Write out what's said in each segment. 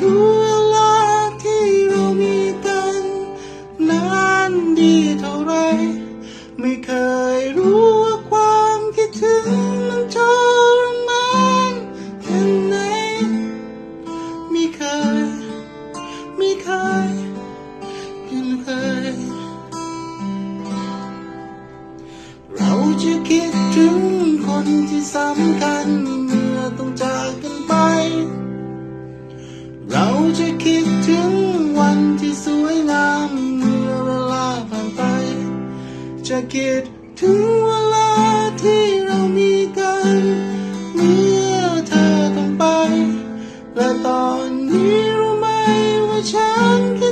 เคิดถึงเวลาที่เรามีกัน เมื่อเธอต้องไป และตอนนี้รู้ไหมว่าฉันคิด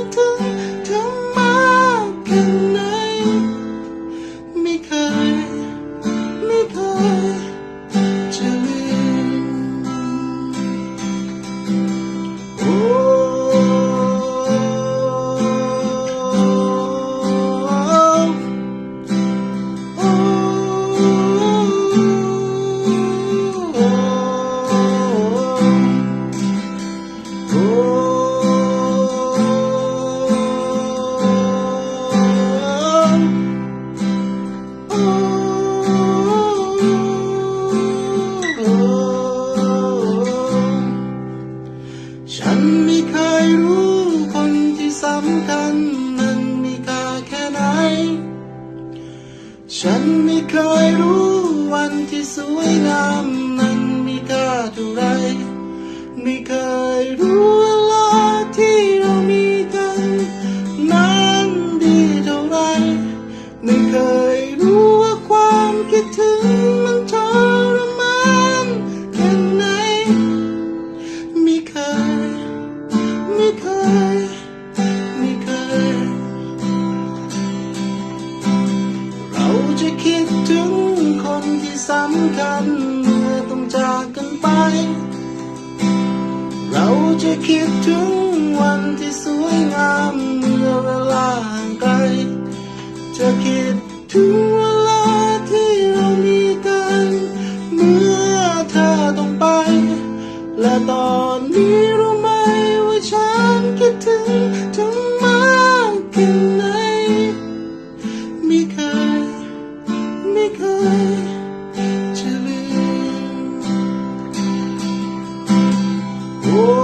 รู้คนที่สำคัญนั้นมีค่าแค่ไหน ฉันไม่เคยรู้วันที่สวยงามนั้นมีค่าเท่าไร ไม่เคยรู้ ที่สำคัญเมื่อต้องจากกันไป เราจะคิดถึงวันที่สวยงามเมื่อเวลาห่างไกล จะคิดถึงเวลาที่เรามีกัน เมื่อเธอต้องไป และตอนนี้รู้ Oh.